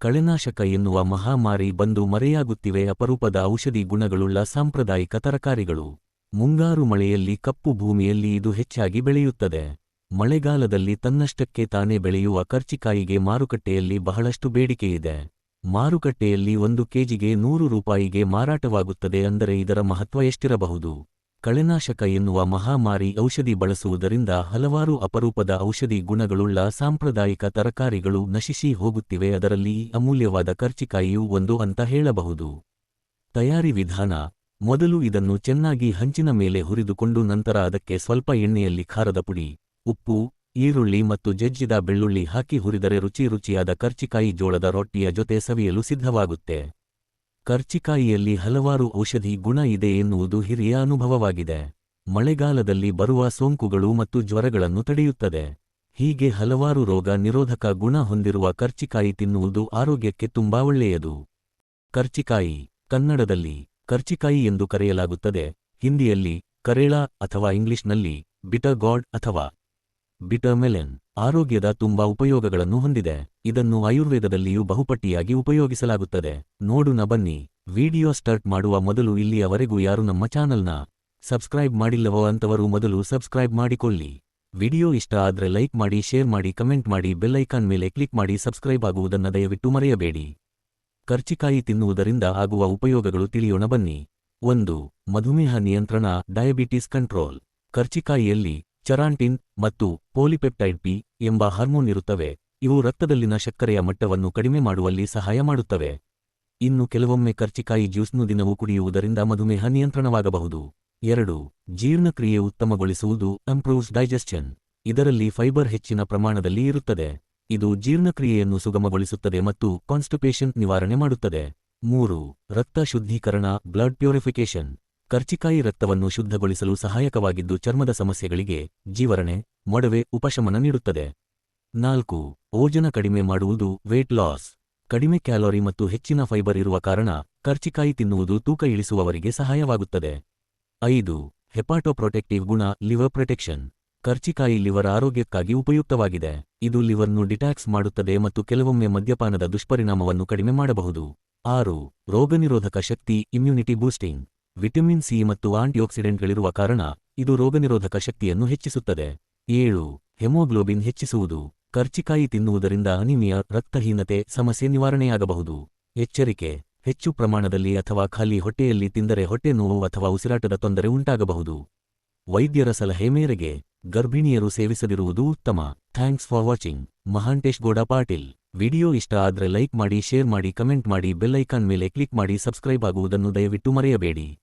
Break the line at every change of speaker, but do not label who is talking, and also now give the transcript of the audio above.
ಕಳೆನಾಶಕ ಎನ್ನುವ ಮಹಾಮಾರಿ ಬಂದು ಮರೆಯಾಗುತ್ತಿವೆ ಅಪರೂಪದ ಔಷಧಿ ಗುಣಗಳುಳ್ಳ ಸಾಂಪ್ರದಾಯಿಕ ತರಕಾರಿಗಳು. ಮುಂಗಾರು ಮಳೆಯಲ್ಲಿ ಕಪ್ಪು ಭೂಮಿಯಲ್ಲಿ ಇದು ಹೆಚ್ಚಾಗಿ ಬೆಳೆಯುತ್ತದೆ. ಮಳೆಗಾಲದಲ್ಲಿ ತನ್ನಷ್ಟಕ್ಕೆ ತಾನೇ ಬೆಳೆಯುವ ಕರ್ಚಿಕಾಯಿಗೆ ಮಾರುಕಟ್ಟೆಯಲ್ಲಿ ಬಹಳಷ್ಟು ಬೇಡಿಕೆಯಿದೆ. ಮಾರುಕಟ್ಟೆಯಲ್ಲಿ ಒಂದು ಕೆಜಿಗೆ ನೂರು ರೂಪಾಯಿಗೆ ಮಾರಾಟವಾಗುತ್ತದೆ ಅಂದರೆ ಇದರ ಮಹತ್ವ ಎಷ್ಟಿರಬಹುದು? ಕಳೆನಾಶಕ ಎನ್ನುವ ಮಹಾಮಾರಿ ಔಷಧಿ ಬಳಸುವುದರಿಂದ ಹಲವಾರು ಅಪರೂಪದ ಔಷಧಿ ಗುಣಗಳುಳ್ಳ ಸಾಂಪ್ರದಾಯಿಕ ತರಕಾರಿಗಳು ನಶಿಸಿ ಹೋಗುತ್ತಿವೆ. ಅದರಲ್ಲಿ ಅಮೂಲ್ಯವಾದ ಕರ್ಚಿಕಾಯಿಯೂ ಒಂದು ಅಂತ ಹೇಳಬಹುದು. ತಯಾರಿ ವಿಧಾನ. ಮೊದಲು ಇದನ್ನು ಚೆನ್ನಾಗಿ ಹಂಚಿನ ಮೇಲೆ ಹುರಿದುಕೊಂಡು ನಂತರ ಅದಕ್ಕೆ ಸ್ವಲ್ಪ ಎಣ್ಣೆಯಲ್ಲಿ ಖಾರದ ಪುಡಿ, ಉಪ್ಪು, ಈರುಳ್ಳಿ ಮತ್ತು ಜಜ್ಜಿದ ಬೆಳ್ಳುಳ್ಳಿ ಹಾಕಿ ಹುರಿದರೆ ರುಚಿ ರುಚಿಯಾದ ಕರ್ಚಿಕಾಯಿ ಜೋಳದ ರೊಟ್ಟಿಯ ಜೊತೆ ಸವಿಯಲು ಸಿದ್ಧವಾಗುತ್ತೆ. ಕರ್ಚಿಕಾಯಿಯಲ್ಲಿ ಹಲವಾರು ಔಷಧಿ ಗುಣ ಇದೆ ಎನ್ನುವುದು ಹಿರಿಯ ಅನುಭವವಾಗಿದೆ. ಮಳೆಗಾಲದಲ್ಲಿ ಬರುವ ಸೋಂಕುಗಳು ಮತ್ತು ಜ್ವರಗಳನ್ನು ತಡೆಯುತ್ತದೆ. ಹೀಗೆ ಹಲವಾರು ರೋಗ ನಿರೋಧಕ ಗುಣ ಹೊಂದಿರುವ ಕರ್ಚಿಕಾಯಿ ತಿನ್ನುವುದು ಆರೋಗ್ಯಕ್ಕೆ ತುಂಬಾ ಒಳ್ಳೆಯದು. ಕರ್ಚಿಕಾಯಿ, ಕನ್ನಡದಲ್ಲಿ ಕರ್ಚಿಕಾಯಿ ಎಂದು ಕರೆಯಲಾಗುತ್ತದೆ. ಹಿಂದಿಯಲ್ಲಿ ಕರೇಳ ಅಥವಾ ಇಂಗ್ಲಿಷ್ನಲ್ಲಿ ಬಿಟರ್ ಗಾಡ್ ಅಥವಾ ಬಿಟರ್ ಮೆಲೆನ್ ಆರೋಗ್ಯದ ತುಂಬಾ ಉಪಯೋಗಗಳನ್ನು ಹೊಂದಿದೆ. ಇದನ್ನು ಆಯುರ್ವೇದದಲ್ಲಿಯೂ ಬಹುಪಟ್ಟಿಯಾಗಿ ಉಪಯೋಗಿಸಲಾಗುತ್ತದೆ. ನೋಡುನ ಬನ್ನಿ. ವಿಡಿಯೋ ಸ್ಟಾರ್ಟ್ ಮಾಡುವ ಮೊದಲು ಇಲ್ಲಿಯವರೆಗೂ ಯಾರು ನಮ್ಮ ಚಾನಲ್ನ ಸಬ್ಸ್ಕ್ರೈಬ್ ಮಾಡಿಲ್ಲವೋ ಅಂತವರು ಮೊದಲು ಸಬ್ಸ್ಕ್ರೈಬ್ ಮಾಡಿಕೊಳ್ಳಿ. ವಿಡಿಯೋ ಇಷ್ಟ ಆದ್ರೆ ಲೈಕ್ ಮಾಡಿ, ಶೇರ್ ಮಾಡಿ, ಕಮೆಂಟ್ ಮಾಡಿ, ಬೆಲ್ ಐಕಾನ್ ಮೇಲೆ ಕ್ಲಿಕ್ ಮಾಡಿ ಸಬ್ಸ್ಕ್ರೈಬ್ ಆಗುವುದನ್ನ ದಯವಿಟ್ಟು ಮರೆಯಬೇಡಿ. ಕರ್ಚಿಕಾಯಿ ತಿನ್ನುವುದರಿಂದ ಆಗುವ ಉಪಯೋಗಗಳು ತಿಳಿಯೋಣ ಬನ್ನಿ. ಒಂದು, ಮಧುಮೇಹ ನಿಯಂತ್ರಣ, ಡಯಾಬಿಟಿಸ್ ಕಂಟ್ರೋಲ್. ಕರ್ಚಿಕಾಯಿಯಲ್ಲಿ ಚರಾಂಟಿನ್ ಮತ್ತು ಪೋಲಿಪೆಪ್ಟೈಡ್ ಪಿ ಎಂಬ ಹಾರ್ಮೋನ್ ಇರುತ್ತವೆ. ಇವು ರಕ್ತದಲ್ಲಿನ ಸಕ್ಕರೆಯ ಮಟ್ಟವನ್ನು ಕಡಿಮೆ ಮಾಡುವಲ್ಲಿ ಸಹಾಯ ಮಾಡುತ್ತವೆ. ಇನ್ನು ಕೆಲವೊಮ್ಮೆ ಕರ್ಚಿಕಾಯಿ ಜ್ಯೂಸ್ನು ದಿನವೂ ಕುಡಿಯುವುದರಿಂದ ಮಧುಮೇಹ ನಿಯಂತ್ರಣವಾಗಬಹುದು. ಎರಡು, ಜೀರ್ಣಕ್ರಿಯೆ ಉತ್ತಮಗೊಳಿಸುವುದು ಇಂಪ್ರೂವ್ಸ್ ಡೈಜೆಸ್ಟನ್ ಇದರಲ್ಲಿ ಫೈಬರ್ ಹೆಚ್ಚಿನ ಪ್ರಮಾಣದಲ್ಲಿ ಇರುತ್ತದೆ. ಇದು ಜೀರ್ಣಕ್ರಿಯೆಯನ್ನು ಸುಗಮಗೊಳಿಸುತ್ತದೆ ಮತ್ತು ಕಾನ್ಸ್ಟಿಪೇಷನ್ ನಿವಾರಣೆ ಮಾಡುತ್ತದೆ. ಮೂರು, ರಕ್ತ ಶುದ್ಧೀಕರಣ ಬ್ಲಡ್ ಪ್ಯೂರಿಫಿಕೇಷನ್ ಕರ್ಚಿಕಾಯಿ ರಕ್ತವನ್ನು ಶುದ್ಧಗೊಳಿಸಲು ಸಹಾಯಕವಾಗಿದ್ದು ಚರ್ಮದ ಸಮಸ್ಯೆಗಳಿಗೆ ಜೀವರಣೆ, ಮೊಡವೆ, ಉಪಶಮನ ನೀಡುತ್ತದೆ. ನಾಲ್ಕು, ಓಜನ ಕಡಿಮೆ ಮಾಡುವುದು ವೇಟ್ ಲಾಸ್ ಕಡಿಮೆ ಕ್ಯಾಲೋರಿ ಮತ್ತು ಹೆಚ್ಚಿನ ಫೈಬರ್ ಇರುವ ಕಾರಣ ಕರ್ಚಿಕಾಯಿ ತಿನ್ನುವುದು ತೂಕ ಇಳಿಸುವವರಿಗೆ ಸಹಾಯವಾಗುತ್ತದೆ. ಐದು, ಹೆಪಾಟೋಪ್ರೊಟೆಕ್ಟಿವ್ ಗುಣ, ಲಿವರ್ ಪ್ರೊಟೆಕ್ಷನ್. ಕರ್ಚಿಕಾಯಿ ಲಿವರ್ ಆರೋಗ್ಯಕ್ಕಾಗಿ ಉಪಯುಕ್ತವಾಗಿದೆ. ಇದು ಲಿವರ್ನು ಡಿಟ್ಯಾಕ್ಸ್ ಮಾಡುತ್ತದೆ ಮತ್ತು ಕೆಲವೊಮ್ಮೆ ಮದ್ಯಪಾನದ ದುಷ್ಪರಿಣಾಮವನ್ನು ಕಡಿಮೆ ಮಾಡಬಹುದು. ಆರು, ರೋಗನಿರೋಧಕ ಶಕ್ತಿ ಇಮ್ಯುನಿಟಿ ಬೂಸ್ಟಿಂಗ್ ವಿಟಮಿನ್ ಸಿ ಮತ್ತು ಆಂಟಿಆಕ್ಸಿಡೆಂಟ್ಗಳಿರುವ ಕಾರಣ ಇದು ರೋಗನಿರೋಧಕ ಶಕ್ತಿಯನ್ನು ಹೆಚ್ಚಿಸುತ್ತದೆ. ಏಳು, ಹೆಮೋಗ್ಲೋಬಿನ್ ಹೆಚ್ಚಿಸುವುದು. ಕರ್ಚಿಕಾಯಿ ತಿನ್ನುವುದರಿಂದ ಅನಿಮಿಯಾ, ರಕ್ತಹೀನತೆ, ಸಮಸ್ಯೆ ನಿವಾರಣೆಯಾಗಬಹುದು. ಎಚ್ಚರಿಕೆ. ಹೆಚ್ಚು ಪ್ರಮಾಣದಲ್ಲಿ ಅಥವಾ ಖಾಲಿ ಹೊಟ್ಟೆಯಲ್ಲಿ ತಿಂದರೆ ಹೊಟ್ಟೆ ನೋವು ಅಥವಾ ಉಸಿರಾಟದ ತೊಂದರೆ ಉಂಟಾಗಬಹುದು. ವೈದ್ಯರ ಸಲಹೆ ಮೇರೆಗೆ ಗರ್ಭಿಣಿಯರು ಸೇವಿಸದಿರುವುದು ಉತ್ತಮ. Thanks for watching. Mahantesh Gowda Patil. Video ಇಷ್ಟ ಆದ್ರೆ ಲೈಕ್ ಮಾಡಿ, ಶೇರ್ ಮಾಡಿ, ಕಮೆಂಟ್ ಮಾಡಿ ಬೆಲ್ಲೈಕಾನ್ ಮೇಲೆ ಕ್ಲಿಕ್ ಮಾಡಿ, ಸಬ್ಸ್ಕ್ರೈಬ್ ಆಗುವುದನ್ನು ದಯವಿಟ್ಟು ಮರೆಯಬೇಡಿ.